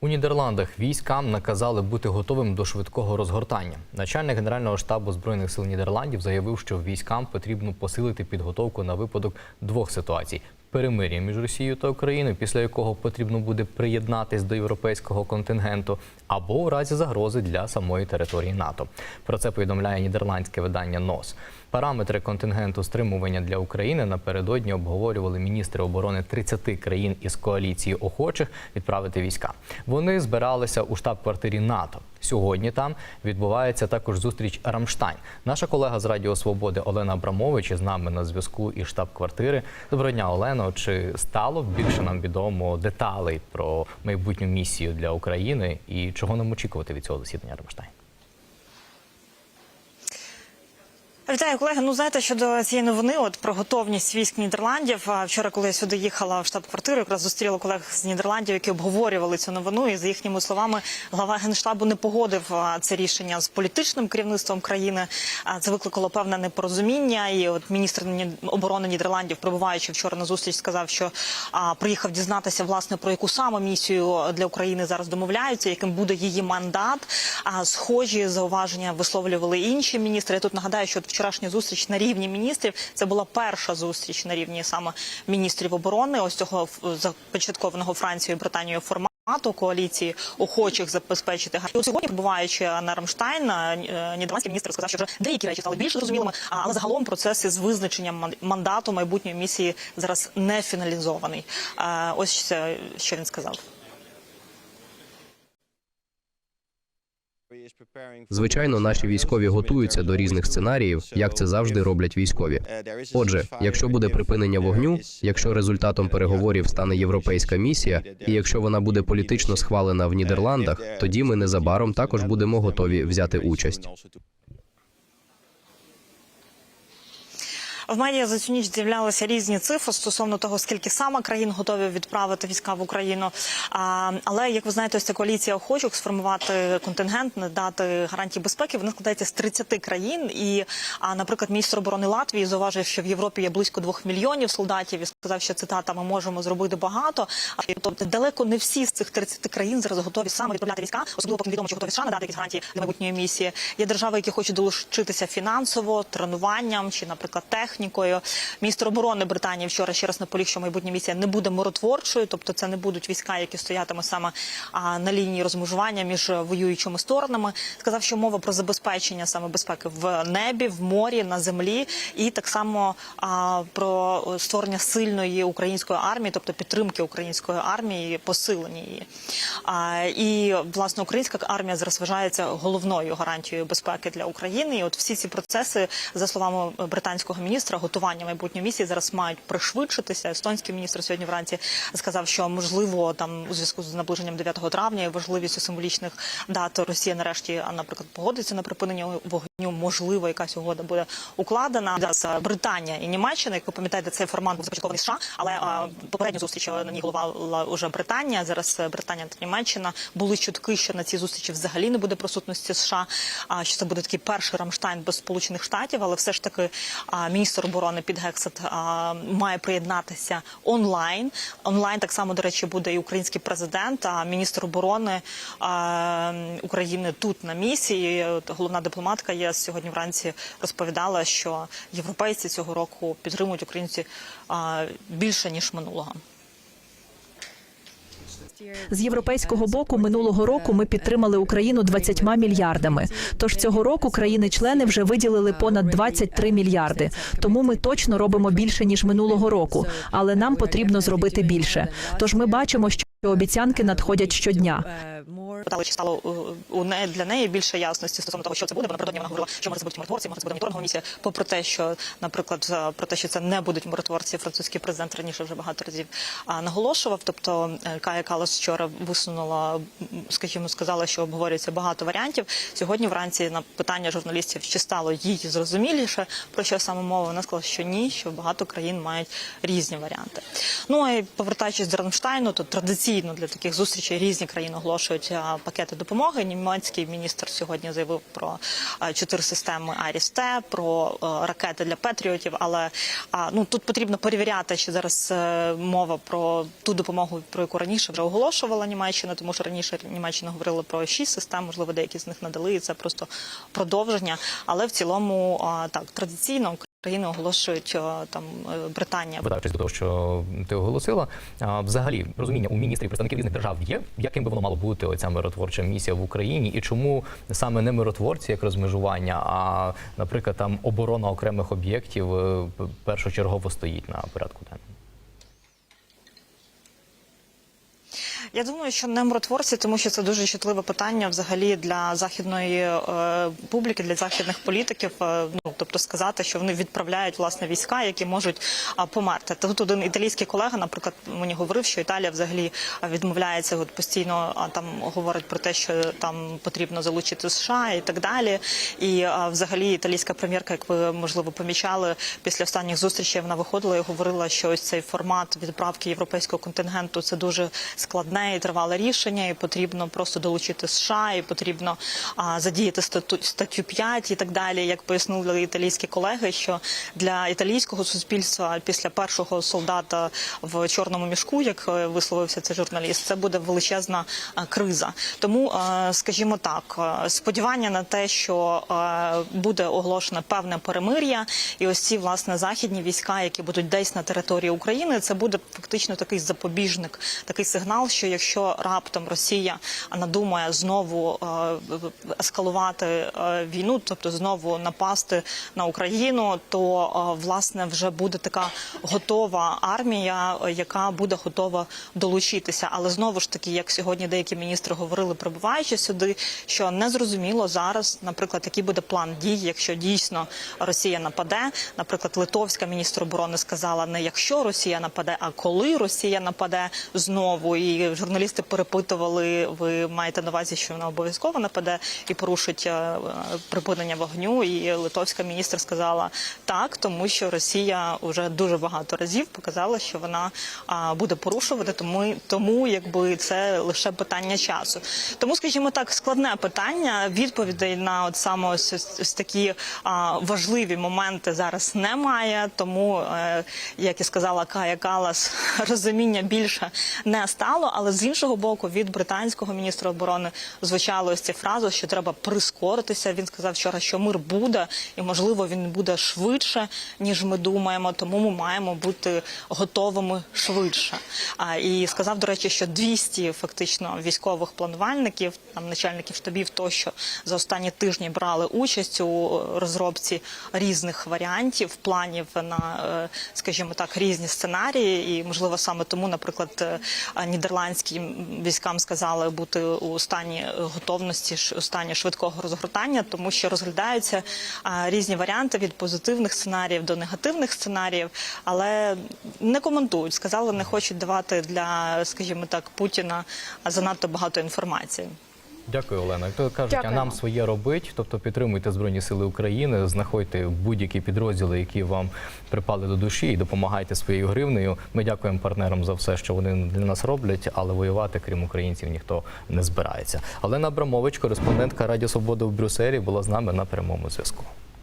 У Нідерландах військам наказали бути готовим до швидкого розгортання. Начальник генерального штабу збройних сил Нідерландів заявив, що військам потрібно посилити підготовку на випадок двох ситуацій: перемир'я між Росією та Україною, після якого потрібно буде приєднатись до європейського контингенту, або у разі загрози для самої території НАТО. Про це повідомляє нідерландське видання НОС. Параметри контингенту стримування для України напередодні обговорювали міністри оборони 30 країн із коаліції охочих відправити війська. Вони збиралися у штаб-квартирі НАТО. Сьогодні там відбувається також зустріч Рамштайн. Наша колега з Радіо Свободи Олена Абрамович із нами на зв'язку і штаб-квартири. Доброго дня, Олено. Чи стало більше нам відомо деталей про майбутню місію для України і чого нам очікувати від цього засідання Рамштайн? Вітаю, колеги. Ну знаєте, щодо цієї новини, от про готовність військ Нідерландів. Вчора, коли я сюди їхала в штаб-квартиру, якраз зустріла колег з Нідерландів, які обговорювали цю новину. І за їхніми словами, глава генштабу не погодив це рішення з політичним керівництвом країни. Це викликало певне непорозуміння. І от міністр Ні- оборони Нідерландів, прибуваючи вчора на зустріч, сказав, що приїхав дізнатися власне про яку саме місію для України зараз домовляються, яким буде її мандат. А схожі зауваження висловлювали інші міністри. Я тут нагадаю, що вчорашня зустріч на рівні міністрів це була перша зустріч на рівні саме міністрів оборони. Ось цього започаткованого Францією і Британією формату коаліції охочих забезпечити гарантію. От сьогодні, перебуваючи на Рамштайн, е, нідерландський міністр сказав, що вже деякі речі стали більш зрозумілими, але загалом процес із визначенням ман- мандату майбутньої місії зараз не фіналізований. Е, Ось це, що він сказав. Звичайно, наші військові готуються до різних сценаріїв, як це завжди роблять військові. Отже, якщо буде припинення вогню, якщо результатом переговорів стане європейська місія, і якщо вона буде політично схвалена в Нідерландах, тоді ми незабаром також будемо готові взяти участь. В медіа за цю ніч з'являлися різні цифри стосовно того, скільки саме країн готові відправити війська в Україну. Але як ви знаєте, ось ця коаліція охочих сформувати контингент, надати гарантії безпеки. Вона складається з 30 країн. І, а, наприклад, міністр оборони Латвії зауважив, що в Європі є близько двох мільйонів солдатів. І сказав, що цитата ми можемо зробити багато. А, Тобто далеко не всі з цих 30 країн зараз готові саме відправляти війська, особливо поки невідомо, чи готові США надати якісь гарантії для майбутньої місії. Є держави, які хочуть долучитися фінансово, тренуванням чи, наприклад, технікою. Міністр оборони Британії вчора ще раз наполіг, що майбутня місія не буде миротворчою, тобто це не будуть війська, які стоятимуть саме на лінії розмежування між воюючими сторонами. Сказав, що мова про забезпечення саме безпеки в небі, в морі, на землі, і так само про створення сильної української армії, тобто підтримки української армії, посилення її. І власне українська армія зараз вважається головною гарантією безпеки для України. І от всі ці процеси, за словами британського міністра, готування майбутньої місії зараз мають пришвидшитися. Естонський міністр сьогодні вранці сказав, що можливо там у зв'язку з наближенням 9 травня і важливістю символічних дат Росія нарешті, наприклад, погодиться на припинення вогню. Можливо, якась угода буде укладена. А, Британія і Німеччина, як ви пам'ятаєте, цей формат був започаткований США, але попередню зустріч на ній головала уже Британія. Зараз е, Британія та Німеччина були чутки, що на цій зустрічі взагалі не буде присутності США. А що це буде такий перший Рамштайн без Сполучених Штатів, але все ж таки а, міністр оборони під Гексет має приєднатися онлайн. Онлайн так само, до речі, буде і український президент, а міністр оборони України тут на місії. Головна дипломатка є сьогодні вранці розповідала, що європейці цього року підтримують українці більше ніж минулого. З європейського боку минулого року ми підтримали Україну 20 мільярдами. Тож цього року країни-члени вже виділили понад 23 мільярди. Тому ми точно робимо більше ніж минулого року, але нам потрібно зробити більше. Тож ми бачимо, що обіцянки надходять щодня. Питали, чи стало у- у неї для неї більше ясності стосовно того, що це буде. Напередодні вона говорила, що може будуть миротворці, може буде моніторингова місія. Попри те, що, наприклад, е, про те, що це не будуть миротворці, французький президент раніше вже багато разів наголошував. Тобто е, Кая Калас вчора висунула, скажімо, сказала, що обговорюється багато варіантів. Сьогодні вранці на питання журналістів, чи стало їй зрозуміліше про що саме мова, вона сказала, що ні, що багато країн мають різні варіанти. Ну і повертаючись до Рамштайну, то традиційно для таких зустрічей різні країни оголошують пакети допомоги. Німецький міністр сьогодні заявив про чотири системи Арісте, про ракети для Петріотів. Але ну тут потрібно перевіряти, чи зараз е, мова про ту допомогу, про яку раніше вже оголошувала Німеччина, тому що раніше Німеччина говорила про шість систем, можливо, деякі з них надали. І це просто продовження. Але в цілому так традиційно країни оголошують там е, Британія. Вертаючись до того, що ти оголосила, взагалі розуміння у міністрів представників різних держав є, яким би воно мало бути оця миротворча місія в Україні, і чому саме не миротворці як розмежування, а наприклад, там оборона окремих об'єктів е, першочергово стоїть на порядку денному. Я думаю, що не миротворці, тому що це дуже чутливе питання взагалі для західної е, публіки, для західних політиків. Е, ну тобто сказати, що вони відправляють власне війська, які можуть померти. Тут один італійський колега, наприклад, мені говорив, що Італія взагалі відмовляється от постійно а, там говорить про те, що там потрібно залучити США і так далі. І взагалі італійська прем'єрка, як ви можливо помічали, після останніх зустрічей вона виходила і говорила, що ось цей формат відправки європейського контингенту це дуже складне і тривале рішення, і потрібно просто долучити США, і потрібно а, задіяти стату статтю 5 і так далі. Як пояснили італійські колеги, що для італійського суспільства після першого солдата в чорному мішку, як е, висловився цей журналіст, це буде величезна е, криза. Тому, е, скажімо так, сподівання на те, що буде оголошено певне перемир'я, і ось ці власне західні війська, які будуть десь на території України, це буде фактично такий запобіжник, такий сигнал, що якщо раптом Росія надумає знову е, ескалувати е, війну, тобто знову напасти на Україну, то е, власне вже буде така готова армія, яка буде готова долучитися. Але знову ж таки, як сьогодні деякі міністри говорили, прибуваючи сюди, що не зрозуміло зараз, наприклад, який буде план дій, якщо дійсно Росія нападе. Наприклад, литовська міністр оборони сказала не якщо Росія нападе, а коли Росія нападе знову. І журналісти перепитували, ви маєте на увазі, що вона обов'язково нападе і порушить е, припинення вогню. І литовська міністр сказала так, тому що Росія вже дуже багато разів показала, що вона буде порушувати, тому тому якби це лише питання часу. Тому, скажімо так, складне питання. Відповідей на от саме ось, ось такі а, важливі моменти зараз немає. Тому, е, як і сказала Кая Калас, розуміння більше не стало. Але з іншого боку, від британського міністра оборони звучало ось ці фрази, що треба прискоритися. Він сказав вчора, що мир буде, і можливо він буде швидше, ніж ми думаємо. Тому ми маємо бути готовими швидше. І сказав, до речі, що 200 фактично військових планувальників, там начальників штабів, тощо за останні тижні брали участь у розробці різних варіантів, планів на, е, скажімо так, різні сценарії. І можливо саме тому, наприклад, е, нідерландським військам сказали бути у стані готовності у стані швидкого розгортання, тому що розглядаються різні варіанти від позитивних сценаріїв до негативних сценаріїв, але не коментують. Сказали, не хочуть давати для, скажімо так, Путіна занадто багато інформації. Дякую, Олена. Як то кажуть, а нам своє робить, тобто підтримуйте Збройні Сили України, знаходьте будь-які підрозділи, які вам припали до душі, і допомагайте своєю гривнею. Ми дякуємо партнерам за все, що вони для нас роблять, але воювати, крім українців, ніхто не збирається. Олена Абрамович, кореспондентка Радіо Свобода в Брюсселі, була з нами на прямому зв'язку.